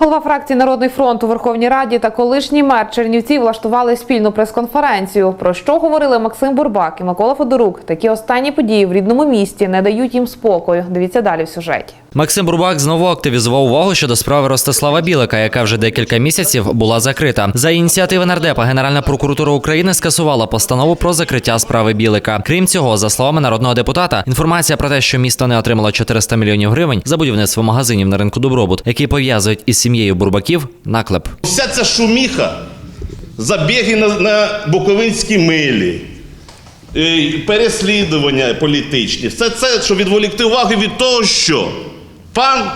Голова фракції Народний фронт у Верховній Раді та колишній мер Чернівців влаштували спільну прес-конференцію. Про що говорили Максим Бурбак і Микола Федорук? Такі останні події в рідному місті не дають їм спокою. Дивіться далі в сюжеті. Максим Бурбак знову активізував увагу щодо справи Ростислава Білика, яка вже декілька місяців була закрита. За ініціативи нардепа Генеральна прокуратура України скасувала постанову про закриття справи Білика. Крім цього, за словами народного депутата, інформація про те, що місто не отримало 400 мільйонів гривень за будівництво магазинів на ринку Добробут, які пов'язують із сім'єю Бурбаків, наклеп. Вся ця шуміха, забіги на, на Буковинські милі, е, переслідування політичні, все це, щоб відволікти увагу від того, що пан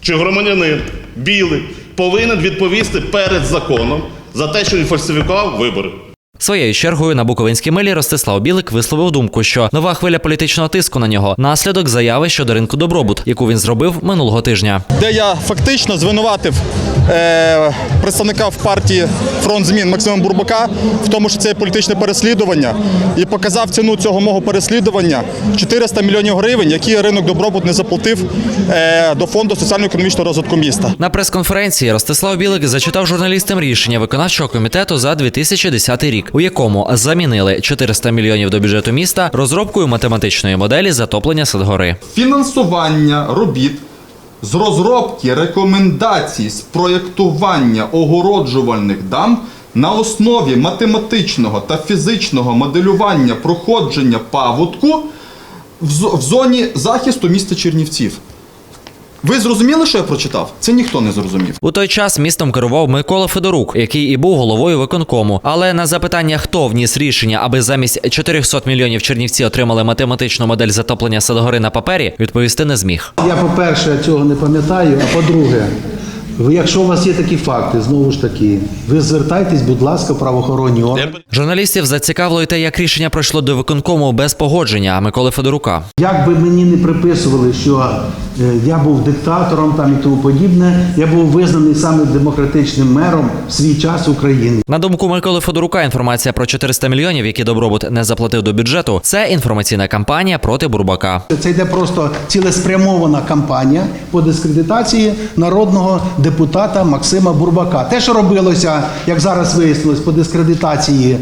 чи громадянин білий повинен відповісти перед законом за те, що він фальсифікував вибори. Своєю чергою на Буковинській милі Ростислав Білик висловив думку, що нова хвиля політичного тиску на нього наслідок заяви щодо ринку Добробут, яку він зробив минулого тижня. де я фактично звинуватив представника в партії фронт змін Максима Бурбака в тому, що це політичне переслідування, і показав ціну цього мого переслідування 400 мільйонів гривень, які ринок добробут не заплатив е, до фонду соціально-економічного розвитку міста. На прес-конференції Ростислав Білик зачитав журналістам рішення виконавчого комітету за 2010 рік, у якому замінили 400 мільйонів до бюджету міста розробкою математичної моделі затоплення Садгори. фінансування робіт з розробки рекомендацій з проєктування огороджувальних дам на основі математичного та фізичного моделювання проходження паводку в зоні захисту міста Чернівців. Ви зрозуміли, що я прочитав? Це ніхто не зрозумів. У той час містом керував Микола Федорук, який і був головою виконкому. Але на запитання, хто вніс рішення, аби замість 400 мільйонів чернівці отримали математичну модель затоплення Садогори на папері, відповісти не зміг. Я, по-перше, цього не пам'ятаю, а по-друге, ви, якщо у вас є такі факти, знову ж таки, ви звертайтесь, будь ласка, в правоохоронні органи. Журналістів зацікавило й те, як рішення пройшло до виконкому без погодження Миколи Федорука. Як би мені не приписували, що е, я був диктатором там і тому подібне, я був визнаний саме демократичним мером в свій час України. На думку Миколи Федорука, інформація про 400 мільйонів, які добробут не заплатив до бюджету, це інформаційна кампанія проти Бурбака. Це йде просто цілеспрямована кампанія по дискредитації народного депутата Максима Бурбака. Те, що робилося, як зараз вияснилось, по дискредитації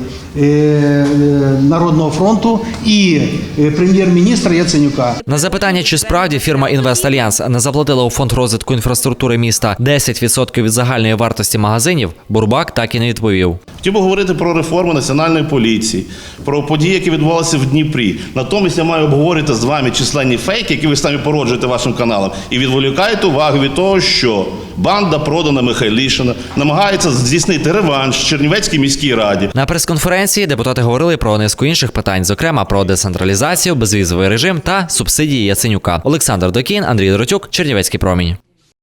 Народного фронту і е, прем'єр-міністра Яценюка. На запитання, чи справді фірма Інвестальянс не заплатила у фонд розвитку інфраструктури міста 10% від загальної вартості магазинів, Бурбак так і не відповів. Хотів би говорити про реформу національної поліції, про події, які відбувалися в Дніпрі. Натомість я маю обговорити з вами численні фейки, які ви самі породжуєте вашим каналом, і відволікаєте увагу від того, що банда продана Михайлішина намагається здійснити реванш в Чернівецькій міській раді. На прес-конференції депутати говорили про низку інших питань, зокрема про децентралізацію, безвізовий режим та субсидії Яценюка. Олександр Докін, Андрій Доротюк, Чернівецький промінь.